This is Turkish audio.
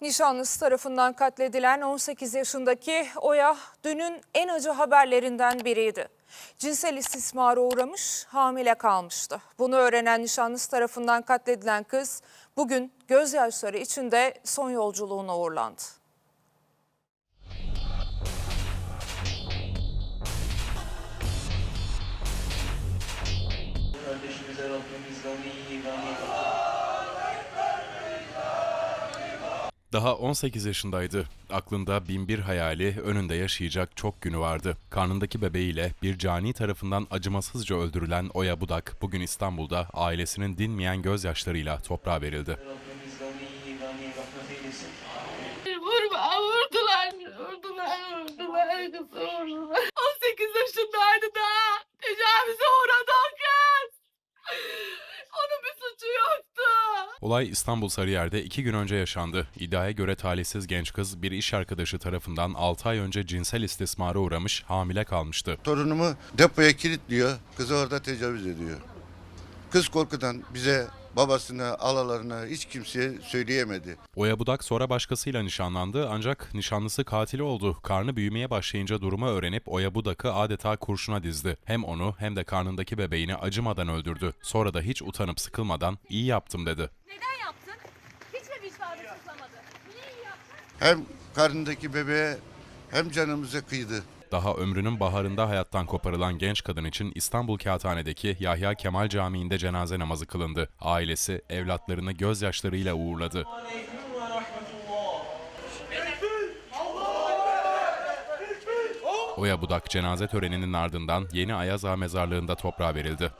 Nişanlısı tarafından katledilen 18 yaşındaki Oya dünün en acı haberlerinden biriydi. Cinsel istismara uğramış, hamile kalmıştı. Bunu öğrenen nişanlısı tarafından katledilen kız bugün gözyaşları içinde son yolculuğuna uğurlandı. Daha 18 yaşındaydı. Aklında binbir hayali, önünde yaşayacak çok günü vardı. Karnındaki bebeğiyle bir cani tarafından acımasızca öldürülen Oya Budak bugün İstanbul'da ailesinin dinmeyen gözyaşlarıyla toprağa verildi. Vurma, vurdular, vurdular, vurdular, vurdular. 18 yaşındaydı daha. Tecavüze uğradı o kız. Onun bir suçu yoktu. Olay İstanbul Sarıyer'de iki gün önce yaşandı. İddiaya göre talihsiz genç kız bir iş arkadaşı tarafından 6 ay önce cinsel istismara uğramış, hamile kalmıştı. Torunumu depoya kilitliyor. Kızı orada tecavüz ediyor. Kız korkudan bize babasına, alalarına hiç kimseye söyleyemedi. Oya Budak sonra başkasıyla nişanlandı ancak nişanlısı katili oldu. Karnı büyümeye başlayınca durumu öğrenip Oya Budak'ı adeta kurşuna dizdi. Hem onu hem de karnındaki bebeğini acımadan öldürdü. Sonra da hiç utanıp sıkılmadan iyi yaptım dedi. Neden yaptın? Hiç mi vicdanı sızlamadı? Niye iyi yaptın? Hem karnındaki bebeğe hem canımıza kıydı. Daha ömrünün baharında hayattan koparılan genç kadın için İstanbul Kağıthane'deki Yahya Kemal Camii'nde cenaze namazı kılındı. Ailesi evlatlarını gözyaşlarıyla uğurladı. Oya Budak cenaze töreninin ardından Yeni Ayaza mezarlığında toprağa verildi.